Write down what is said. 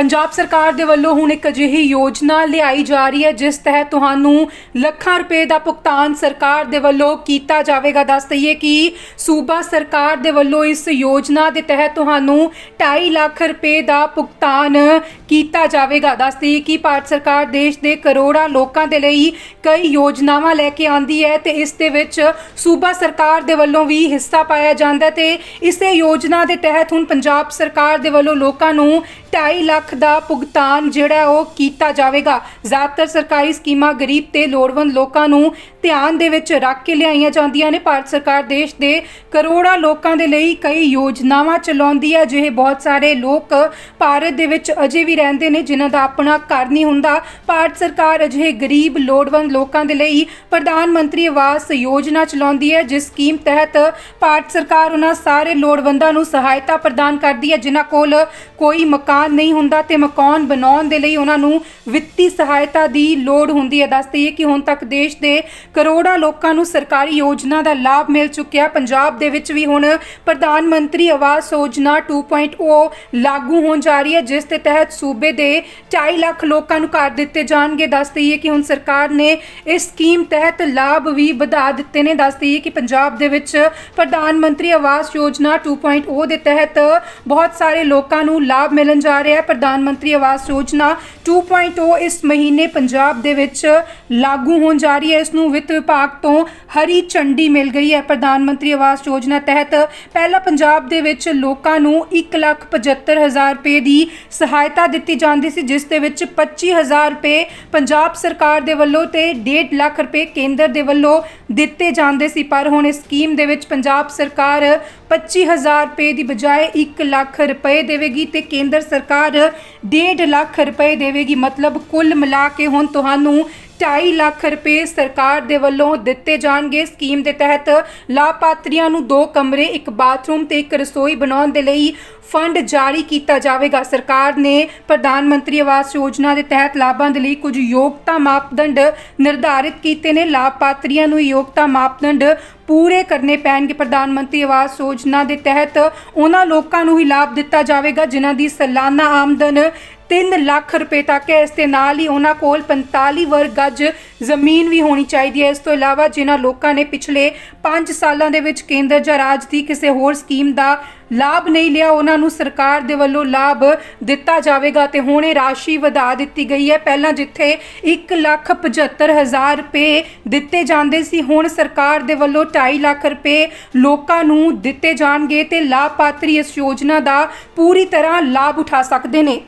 ਪੰਜਾਬ ਸਰਕਾਰ ਦੇ ਵੱਲੋਂ ਹੁਣ ਇੱਕ ਅਜਿਹੀ ਯੋਜਨਾ ਲਿਆਈ ਜਾ ਰਹੀ ਹੈ, ਜਿਸ ਤਹਿਤ ਤੁਹਾਨੂੰ ਲੱਖਾਂ ਰੁਪਏ ਦਾ ਭੁਗਤਾਨ ਸਰਕਾਰ ਦੇ ਵੱਲੋਂ ਕੀਤਾ ਜਾਵੇਗਾ। ਦੱਸ ਦਈਏ ਕਿ ਸੂਬਾ ਸਰਕਾਰ ਦੇ ਵੱਲੋਂ ਇਸ ਯੋਜਨਾ ਦੇ ਤਹਿਤ ਤੁਹਾਨੂੰ 2.5 ਲੱਖ ਰੁਪਏ ਦਾ ਭੁਗਤਾਨ ਕੀਤਾ ਜਾਵੇਗਾ। ਦੱਸ ਦਈਏ ਕਿ ਭਾਰਤ ਸਰਕਾਰ ਦੇਸ਼ ਦੇ ਕਰੋੜਾਂ ਲੋਕਾਂ ਦੇ ਲਈ ਕਈ ਯੋਜਨਾਵਾਂ ਲੈ ਕੇ ਆਂਦੀ ਹੈ ਤੇ ਇਸ ਦੇ ਵਿੱਚ ਸੂਬਾ ਸਰਕਾਰ ਦੇ ਵੱਲੋਂ ਵੀ ਹਿੱਸਾ ਪਾਇਆ ਜਾਂਦਾ ਹੈ ਤੇ ਇਸੇ ਯੋਜਨਾ ਦੇ ਤਹਿਤ ਹੁਣ ਪੰਜਾਬ ਸਰਕਾਰ ਦੇ ਵੱਲੋਂ ਲੋਕਾਂ ਨੂੰ 2.5 ਲੱਖ ਦਾ ਭੁਗਤਾਨ ਜਿਹੜਾ ਉਹ ਕੀਤਾ ਜਾਵੇਗਾ। ਜ਼ਿਆਦਾਤਰ ਸਰਕਾਰੀ ਸਕੀਮਾਂ ਗਰੀਬ ਤੇ ਲੋੜਵੰਦ ਲੋਕਾਂ ਨੂੰ ਧਿਆਨ ਦੇ ਵਿੱਚ ਰੱਖ ਕੇ ਲਿਆਈਆਂ ਜਾਂਦੀਆਂ ਨੇ। ਭਾਰਤ ਸਰਕਾਰ ਦੇਸ਼ ਦੇ ਕਰੋੜਾਂ ਲੋਕਾਂ ਦੇ ਲਈ ਕਈ ਯੋਜਨਾਵਾਂ ਚਲਾਉਂਦੀ ਹੈ, ਜਿਹੇ ਬਹੁਤ ਸਾਰੇ ਲੋਕ ਭਾਰਤ ਦੇ ਵਿੱਚ ਅਜੇ ਵੀ ਰਹਿੰਦੇ ਨੇ, ਜਿਨ੍ਹਾਂ ਦਾ ਆਪਣਾ ਘਰ ਨਹੀਂ ਹੁੰਦਾ। ਭਾਰਤ ਸਰਕਾਰ ਅਜਿਹੇ ਗਰੀਬ, ਲੋੜਵੰਦ ਲੋਕਾਂ ਦੇ ਲਈ ਪ੍ਰਧਾਨ ਮੰਤਰੀ ਆਵਾਸ ਯੋਜਨਾ ਚਲਾਉਂਦੀ ਹੈ, ਜਿਸ ਸਕੀਮ ਤਹਿਤ ਭਾਰਤ ਸਰਕਾਰ ਉਹਨਾਂ ਸਾਰੇ ਲੋੜਵੰਦਾਂ ਨੂੰ ਸਹਾਇਤਾ ਪ੍ਰਦਾਨ ਕਰਦੀ ਹੈ, ਜਿਨ੍ਹਾਂ ਕੋਲ ਕੋਈ ਮਕਾਨ ਨਹੀਂ ਹੁੰਦਾ। ਤੇ ਮਕਾਨ ਬਣਾਉਣ ਦੇ ਲਈ ਉਹਨਾਂ ਨੂੰ ਵਿੱਤੀ ਸਹਾਇਤਾ ਦੀ ਲੋੜ ਹੁੰਦੀ ਹੈ। ਦੱਸ ਦਈਏ ਕਿ ਹੁਣ ਤੱਕ ਦੇਸ਼ ਦੇ ਕਰੋੜਾਂ ਲੋਕਾਂ ਨੂੰ ਸਰਕਾਰੀ ਯੋਜਨਾ ਦਾ ਲਾਭ ਮਿਲ ਚੁੱਕਿਆ। ਪੰਜਾਬ ਦੇ ਵਿੱਚ ਵੀ ਹੁਣ ਪ੍ਰਧਾਨ ਮੰਤਰੀ ਆਵਾਸ ਯੋਜਨਾ 2.0 ਲਾਗੂ ਹੋਣ ਜਾ ਰਹੀ ਹੈ, ਜਿਸ ਦੇ ਤਹਿਤ ਸੂਬੇ ਦੇ 2.5 ਲੱਖ ਲੋਕਾਂ ਨੂੰ ਘਰ ਦਿੱਤੇ ਜਾਣਗੇ। ਦੱਸ ਦਈਏ ਕਿ ਹੁਣ ਸਰਕਾਰ ਨੇ ਇਸ ਸਕੀਮ ਤਹਿਤ ਲਾਭ ਵੀ ਵਧਾ ਦਿੱਤੇ ਨੇ। ਦੱਸ ਦਈਏ ਕਿ ਪੰਜਾਬ ਦੇ ਵਿੱਚ ਪ੍ਰਧਾਨ ਮੰਤਰੀ ਆਵਾਸ ਯੋਜਨਾ 2.0 ਦੇ ਤਹਿਤ ਬਹੁਤ ਸਾਰੇ ਲੋਕਾਂ ਨੂੰ ਲਾਭ ਮਿਲਣ ਜਾ ਰਿਹਾ ਹੈ। ਪ੍ਰਧਾਨ ਮੰਤਰੀ ਆਵਾਸ ਯੋਜਨਾ 2.0 ਇਸ ਮਹੀਨੇ ਪੰਜਾਬ ਦੇ ਵਿੱਚ ਲਾਗੂ ਹੋਣ ਜਾ ਰਹੀ ਹੈ। ਇਸ ਨੂੰ ਵਿੱਤ ਵਿਭਾਗ ਤੋਂ ਹਰੀ ਝੰਡੀ ਮਿਲ ਗਈ ਹੈ ਪ੍ਰਧਾਨ ਮੰਤਰੀ ਆਵਾਸ ਯੋਜਨਾ ਤਹਿਤ। ਪਹਿਲਾਂ ਪੰਜਾਬ ਦੇ ਵਿੱਚ ਲੋਕਾਂ ਨੂੰ 175000 ਰੁਪਏ ਦੀ ਸਹਾਇਤਾ ਦਿੱਤੀ ਜਾਂਦੀ ਸੀ, ਜਿਸ ਦੇ ਵਿੱਚ 25000 ਰੁਪਏ ਪੰਜਾਬ ਸਰਕਾਰ ਦੇ ਵੱਲੋਂ ਤੇ 1.5 ਲੱਖ ਰੁਪਏ ਕੇਂਦਰ ਦੇ ਵੱਲੋਂ ਦਿੱਤੇ ਜਾਂਦੇ ਸੀ। ਪਰ ਹੁਣ ਇਸ ਸਕੀਮ ਦੇ ਵਿੱਚ ਪੰਜਾਬ ਸਰਕਾਰ 25000 ਰੁਪਏ ਦੀ ਬਜਾਏ 1 ਲੱਖ ਰੁਪਏ ਦੇਵੇਗੀ ਤੇ ਕੇਂਦਰ ਸਰਕਾਰ 1.5 ਲੱਖ ਰੁਪਏ ਦੇਵੇਗੀ। ਮਤਲਬ ਕੁੱਲ ਮਿਲਾ ਕੇ ਹੁਣ ਤੁਹਾਨੂੰ 2.5 ਲੱਖ ਰੁਪਏ ਸਰਕਾਰ ਦੇ ਵੱਲੋਂ ਦਿੱਤੇ ਜਾਣਗੇ ਸਕੀਮ ਦੇ ਤਹਿਤ। ਲਾਭਪਾਤਰੀਆਂ ਨੂੰ ਦੋ ਕਮਰੇ, ਇੱਕ ਬਾਥਰੂਮ ਤੇ ਇੱਕ ਰਸੋਈ ਬਣਾਉਣ ਦੇ ਲਈ ਫੰਡ ਜਾਰੀ ਕੀਤਾ ਜਾਵੇਗਾ। ਸਰਕਾਰ ਨੇ ਪ੍ਰਧਾਨ ਮੰਤਰੀ ਆਵਾਸ ਯੋਜਨਾ ਦੇ ਤਹਿਤ ਲਾਭਾਂ ਦੇ ਲਈ ਕੁਝ ਯੋਗਤਾ ਮਾਪਦੰਡ ਨਿਰਧਾਰਿਤ ਕੀਤੇ ਨੇ। ਲਾਭਪਾਤਰੀਆਂ ਨੂੰ ਯੋਗਤਾ ਮਾਪਦੰਡ ਪੂਰੇ ਕਰਨੇ ਪੈਣਗੇ। ਪ੍ਰਧਾਨ ਮੰਤਰੀ ਆਵਾਸ ਯੋਜਨਾ ਦੇ ਤਹਿਤ ਉਹਨਾਂ ਲੋਕਾਂ ਨੂੰ ਹੀ ਲਾਭ ਦਿੱਤਾ ਜਾਵੇਗਾ, ਜਿਨ੍ਹਾਂ ਦੀ ਸਾਲਾਨਾ ਆਮਦਨ 3 ਲੱਖ ਰੁਪਏ ਤੱਕ ਹੈ। ਇਸ ਦੇ ਨਾਲ ਹੀ ਉਹਨਾਂ ਕੋਲ 45 ਵਰਗ ਗੱਜ ਜ਼ਮੀਨ ਵੀ ਹੋਣੀ ਚਾਹੀਦੀ ਹੈ। ਇਸ ਤੋਂ ਇਲਾਵਾ ਜਿਨ੍ਹਾਂ ਲੋਕਾਂ ਨੇ ਪਿਛਲੇ 5 ਸਾਲਾਂ ਦੇ ਵਿੱਚ ਕੇਂਦਰ ਜਾਂ ਰਾਜ ਦੀ ਕਿਸੇ ਹੋਰ ਸਕੀਮ ਦਾ ਲਾਭ ਨਹੀਂ ਲਿਆ, ਉਹਨਾਂ ਨੂੰ ਸਰਕਾਰ ਦੇ ਵੱਲੋਂ ਲਾਭ ਦਿੱਤਾ ਜਾਵੇਗਾ ਤੇ ਹੁਣ ਇਹ ਰਾਸ਼ੀ ਵਧਾ ਦਿੱਤੀ ਗਈ ਹੈ। ਪਹਿਲਾਂ ਜਿੱਥੇ 175000 ਰੁਪਏ ਦਿੱਤੇ ਜਾਂਦੇ ਸੀ, ਹੁਣ ਸਰਕਾਰ ਦੇ ਵੱਲੋਂ 2.5 ਲੱਖ ਰੁਪਏ ਲੋਕਾਂ ਨੂੰ ਦਿੱਤੇ ਜਾਣਗੇ ਤੇ ਲਾਭਪਾਤਰੀ ਇਸ ਯੋਜਨਾ ਦਾ ਪੂਰੀ ਤਰ੍ਹਾਂ ਲਾਭ ਉਠਾ ਸਕਦੇ ਨੇ।